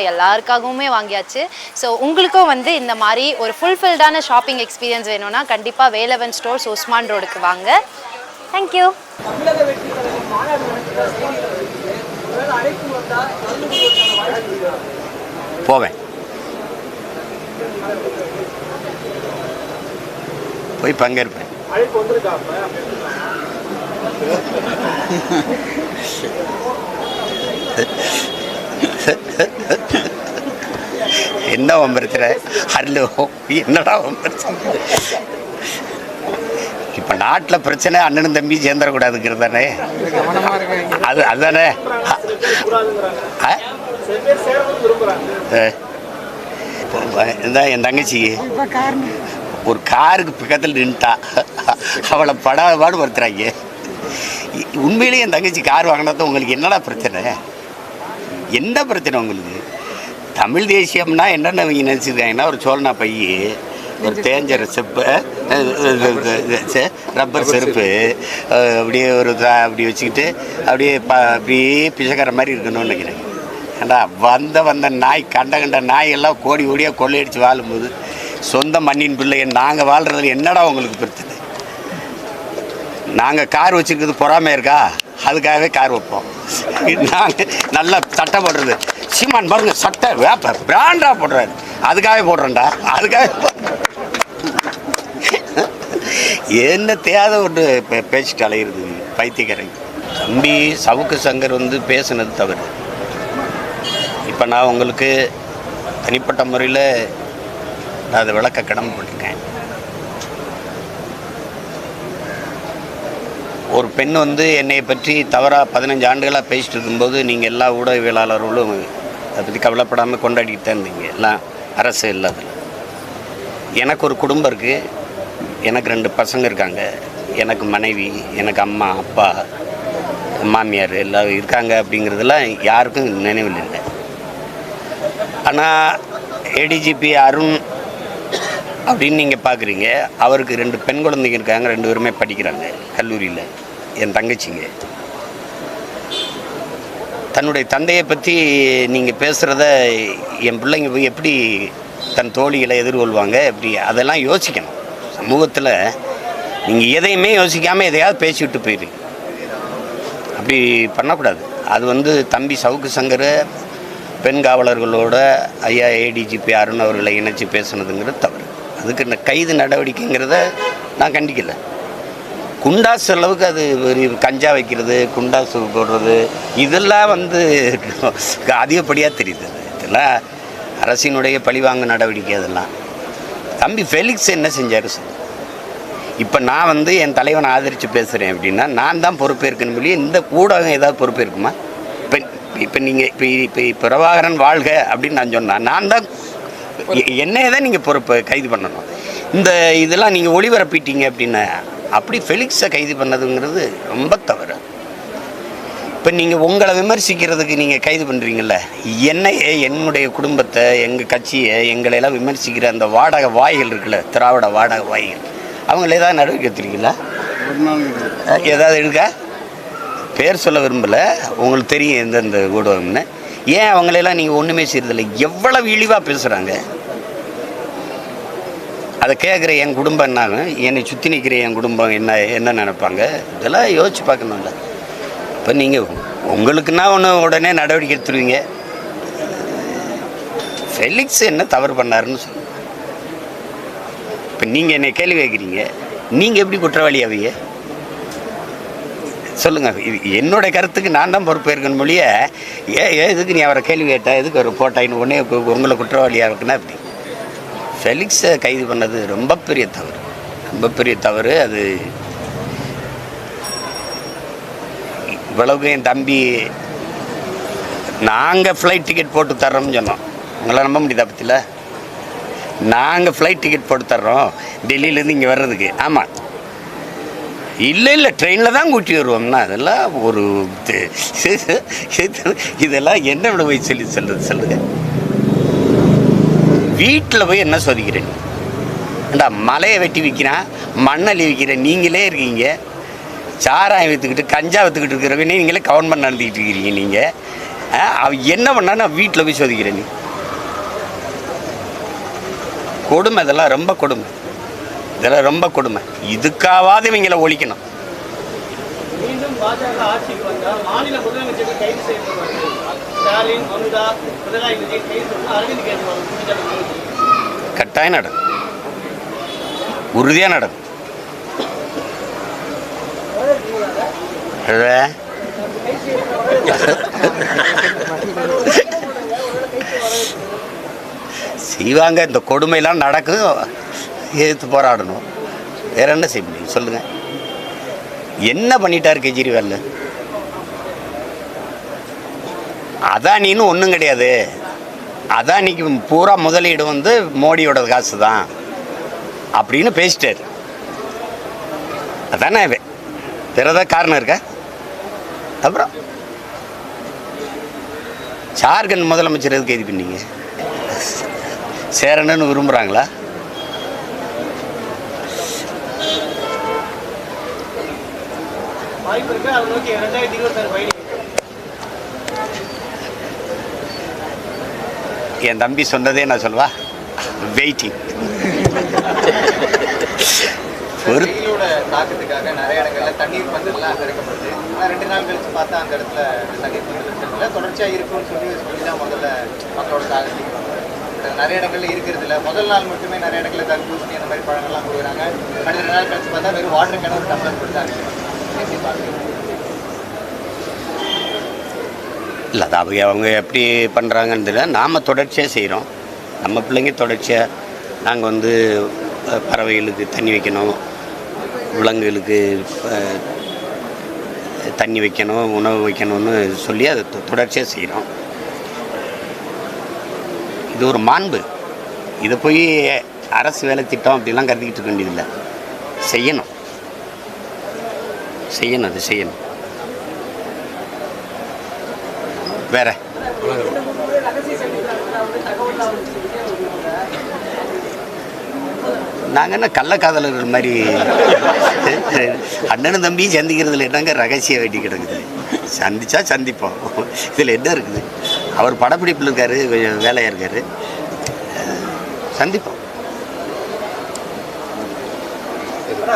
எல்லாருக்காகவுமே வாங்கியாச்சு. ஸோ உங்களுக்கும் வந்து இந்த மாதிரி ஒரு ஃபுல்ஃபில்டான ஷாப்பிங் எக்ஸ்பீரியன்ஸ் வேணும்னா கண்டிப்பாக வேலவன் ஸ்டோர்ஸ் உஸ்மான் ரோடுக்கு வாங்க. தேங்க்யூ? போவேன். போய் பங்கேற்பேன். அழைப்பு என்ன வம்பருத்துற பிரச்சனை ஹலோ என்னடா வம்பருத்து பிரச்சனை இப்போ நாட்டில் பிரச்சனை அண்ணனும் தம்பி சேர்ந்துடக்கூடாதுங்கிறது தானே அது அதுதானே? என் தங்கச்சி. ஒரு காருக்கு பக்கத்தில் நின்ட்டா அவளை படாத பாடு படுத்துறாங்க. உண்மையிலேயே என் தங்கச்சி கார் வாங்கினா தான் உங்களுக்கு என்னடா பிரச்சனை? என்ன பிரச்சனை உங்களுக்கு? தமிழ் தேசியம்னா என்னென்ன அவங்க நினச்சிருக்காங்கன்னா ஒரு சோழனா பைய ஒரு தேஞ்ச செப்பு ரப்பர் செருப்பு அப்படியே ஒரு தா- அப்படி வச்சுக்கிட்டு அப்படியே ப அப்படியே பிசைக்கிற மாதிரி இருக்கணும்னு நினைக்கிறேன். ஏண்டா வந்த வந்த நாய் கண்ட கண்ட நாய் எல்லாம் கோடி கோடியாக கொள்ளையடிச்சு வாழும்போது சொந்த மண்ணின் பிள்ளை நாங்கள் வாழ்கிறதுல என்னடா உங்களுக்கு பிரச்சனை? நாங்கள் கார் வச்சுருக்கிறது பொறாமை இருக்கா? அதுக்காகவே கார் வைப்போம். நாங்கள் நல்லா சட்டை போடுறது. சீமான் பாருங்க சட்டை வேப்ப பிராண்டா போடுறாரு. அதுக்காகவே போடுறேன்டா. அதுக்காக என்ன தேவை ஒன்று பே பேச்சுட்டு அலையிறது பைத்தியக்காரங்க தம்பி சவுக்கு சங்கர் வந்து பேசுனது தவறு. இப்போ நான் உங்களுக்கு தனிப்பட்ட முறையில் நான் அதை விளக்க கடமைப்பட்டிருக்கேன். ஒரு பெண் வந்து என்னை பற்றி தவறாக பதினஞ்சு ஆண்டுகளாக பேசிட்டு இருக்கும்போது நீங்கள் எல்லா ஊடகவியலாளர்களும் அதை பற்றி கவலைப்படாமல் கொண்டாடிட்டு தான் இருந்தீங்க. எல்லாம் அரசு இல்லாத எனக்கு ஒரு குடும்பம் இருக்குது எனக்கு ரெண்டு பசங்க இருக்காங்க. எனக்கு மனைவி எனக்கு அம்மா அப்பா மாமியார் எல்லாம் இருக்காங்க அப்படிங்கிறதுலாம் யாருக்கும் நினைவில் இல்லை. ஆனால் ஏடிஜிபி அருண் அப்படின்னு நீங்கள் பார்க்குறீங்க அவருக்கு ரெண்டு பெண் குழந்தைங்க இருக்காங்க. ரெண்டு பேருமே படிக்கிறாங்க கல்லூரியில். என் தங்கச்சிங்க. தன்னுடைய தந்தையை பற்றி நீங்கள் பேசுகிறத என் பிள்ளைங்க போய் எப்படி தன் தோழிகளை எதிர்கொள்வாங்க எப்படி அதெல்லாம் யோசிக்கணும். சமூகத்தில் நீங்கள் எதையுமே யோசிக்காமல் எதையாவது பேசிவிட்டு போயிருக்கு அப்படி பண்ணக்கூடாது. அது வந்து தம்பி சவுக்கு சங்கர் பெண் காவலர்களோட ஐயா ஏடிஜிபி அருண் அவர்களை இணைச்சி பேசுனதுங்கிறது தவறு. அதுக்கு கைது நடவடிக்கைங்கிறத நான் கண்டிக்கலை. குண்டாஸ் அளவுக்கு அது கஞ்சா வைக்கிறது குண்டாசு போடுறது இதெல்லாம் வந்து அதிகப்படியாக தெரியுது. இதெல்லாம் அரசினுடைய பழிவாங்க நடவடிக்கை அதெல்லாம். தம்பி ஃபெலிக்ஸ் என்ன செஞ்சார் சார் இப்போ நான் வந்து என் தலைவனை ஆதரித்து பேசுகிறேன் அப்படின்னா நான் தான் பொறுப்பேற்கணும் சொல்லி இந்த ஊடகம் ஏதாவது பொறுப்பேற்குமா இப்போ இப்போ நீங்கள் இப்போ இப்போ பிரபாகரன் வாழ்க அப்படின்னு நான் சொன்னேன் நான் தான் என்னைய தான் நீங்கள் பொறுப்பு கைது பண்ணணும். இந்த இதெல்லாம் நீங்கள் ஒளிபரப்பிட்டீங்க அப்படின்னா அப்படி ஃபெலிக்ஸை கைது பண்ணதுங்கிறது ரொம்ப தவறு. இப்போ நீங்கள் உங்களை விமர்சிக்கிறதுக்கு நீங்கள் கைது பண்ணுறீங்கள என்னையே என்னுடைய குடும்பத்தை எங்கள் கட்சியை எங்களையெல்லாம் விமர்சிக்கிற அந்த வாடகை வாய்கள் இருக்குல்ல திராவிட வாடகை வாய்கள் அவங்கள ஏதாவது நடவடிக்கை எடுத்துருக்கீங்களா? ஏதாவது எடுக்க? பேர் சொல்ல விரும்பலை உங்களுக்கு தெரியும் எந்தெந்த ஊடகம்னு. ஏன் அவங்களெல்லாம் நீங்கள் ஒன்றுமே செய்யறதில்லை எவ்வளவு இழிவாக பேசுகிறாங்க அதை கேட்குற என் குடும்பம் என்னாங்க என்னை சுற்றி நிற்கிற என் குடும்பம் என்ன என்ன நினைப்பாங்க? இதெல்லாம் யோசிச்சு பார்க்கணும்ல இப்போ நீங்கள் உங்களுக்குன்னா ஒன்று உடனே நடவடிக்கை எடுத்துருவீங்க. ஃபெலிக்ஸ் என்ன தவறு பண்ணாருன்னு சொல்லுங்க. இப்போ நீங்கள் என்னை கேள்வி கேட்குறீங்க நீங்கள் எப்படி குற்றவாளி ஆவீங்க சொல்லுங்கள் இது என்னோட கருத்துக்கு நான் தான் பொறுப்பேற்கணும் மொழிய ஏ ஏ எதுக்கு நீ அவரை கேள்வி கேட்டால் எதுக்கு ஒரு போட்டாயின்னு உடனே உங்களை குற்றவாளியாக இருக்குன்னா அப்படி ஃபெலிக்ஸை கைது பண்ணது ரொம்ப பெரிய தவறு. ரொம்ப பெரிய தவறு. அது இவ்வளவுக்கு என் தம்பி நாங்கள் ஃப்ளைட் டிக்கெட் போட்டு தர்றோம்னு சொன்னோம். உங்களை நம்ப முடியுதா பற்றியில் நாங்கள் ஃப்ளைட் டிக்கெட் போட்டு தர்றோம். டெல்லியிலேருந்து இங்கே வர்றதுக்கு. ஆமாம் இல்லை இல்லை ட்ரெயினில் தான் கூட்டி வருவோம்னா அதெல்லாம் ஒரு இதெல்லாம் என்ன விட போய் சொல்லி சொல்கிறது சொல்லுங்கள் வீட்டில் போய் என்ன சோதிக்கிறேன் ஏண்டா மலையை வெட்டி விற்கிறான் மண்ணள்ளி விற்கிறேன் நீங்களே இருக்கீங்க. சாராயம் விற்றுக்கிட்டு கஞ்சா விற்றுக்கிட்டு இருக்கிறவங்க நீங்களே கவர்மெண்ட் நடத்திக்கிட்டு இருக்கிறீங்க நீங்கள் அவன் என்ன பண்ணா நான் வீட்டில் போய் சொதிக்கிறேன் நீ கொடுமை இதெல்லாம் ரொம்ப கொடுமை. இதெல்லாம் ரொம்ப கொடுமை. இதுக்காவது இவங்களை ஒழிக்கணும். மீண்டும் பாஜக ஆட்சிக்கு வந்தால் மாநில முதலமைச்சர்கள் கைது செய்யப்படுவார்கள் ஸ்டாலின் மம்தா பினராயி விஜயன் கைது செய்யணும் அரவிந்த் கெஜ்ரிவால் கட்டாயம் நடக்கும். உறுதியாக நடக்கும். செய்வாங்க இந்த கொடுமையெல்லாம் நடக்கும் எதிர்த்து போராடணும். வேற என்ன செய்ய முடியும்? சொல்லுங்கள் என்ன பண்ணிட்டார் கெஜ்ரிவால் அதானின்னு ஒன்றும் கிடையாது. அதானிக்கு பூரா முதலீடு வந்து மோடியோட காசு தான் அப்படின்னு பேசிட்டார். அதானே வே- வேற ஏதாவது காரணம் இருக்கா? அப்புறம்? ஜார்க்கண்ட் முதலமைச்சர் எதுக்கு இது பண்ணீங்க? சேரணுன்னு விரும்புகிறாங்களா வாய்ப்பு இருக்கு. அதை நோக்கி ரெண்டாயிரத்தி இருபத்தாறு பயணி என் தம்பி சொன்னதே நான் சொல்வா வெயிட்டிங் ஒரு தாக்கத்துக்காக நிறைய இடங்கள்ல தண்ணீர் பந்தல்லாம் திறக்கப்படுது ஆனால் ரெண்டு நாள் கழிச்சு பார்த்தா அந்த இடத்துல தண்ணீர் பந்தல் தொடர்ச்சியாக இருக்கும்னு சொல்லி சொல்லி தான் முதல்ல மக்களோட தாக்கத்துக்கு நிறைய இடங்கள்ல இருக்கிறது இல்ல. முதல் நாள் மட்டுமே நிறைய இடங்கள்ல தர்பூசணி அந்த மாதிரி பழங்கள்லாம் கொடுக்குறாங்க. அடுத்த ரெண்டு நாள் கழிச்சு பார்த்தா வெறும் வாட்டர் ஒரு டம்ளர் கொடுத்தா இருக்கு எப்படி பார்க்குறீங்க இல்லை அது அவங்க அவங்க எப்படி பண்ணுறாங்கன்னு தெரியல நாம் தொடர்ச்சியாக செய்கிறோம் நம்ம பிள்ளைங்க தொடர்ச்சியாக நாங்கள் வந்து பறவைகளுக்கு தண்ணி வைக்கணும் விலங்குகளுக்கு தண்ணி வைக்கணும் உணவு வைக்கணும்னு சொல்லி அதை தொ- தொடர்ச்சியாக செய்கிறோம் இது ஒரு மாண்பு. இதை போய் அரசு வேலை திட்டம் அப்படிலாம் கருதிக்கிட்டு இருக்க வேண்டியதில்லை. செய்யணும். செய்யணும் அது செய்யணும். வேற? நாங்கள் என்ன கள்ளக்காதலர்கள் மாதிரி? அண்ணனும் தம்பியும் சந்திக்கிறதுல என்னங்க ரகசியம் வேண்டி கிடக்குது? சந்திச்சா சந்திப்போம். இதில் என்ன இருக்குது? அவர் படப்பிடிப்பில் இருக்கார் கொஞ்சம் வேலையாக இருக்கார். சந்திப்போம்.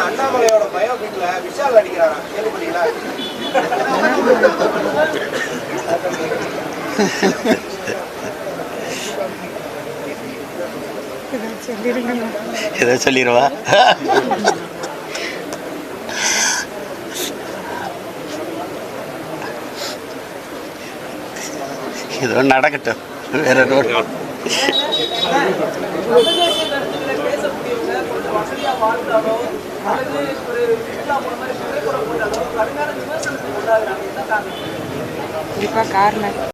அண்ணாமலையோட பயோபிக்ல விஷால் அடிக்கிறாரா கேள்விப்பட்டீங்களா ஏதோ சொல்லிடுவா ஏதோ நடக்கட்டும் வேற வாழ்ந்தாலோ அல்லது ஒரு சுற்றுலா கடுமையான விமர்சனத்துக்கு உள்ளாகிறாங்க. என்ன காரணம்? காரணம்.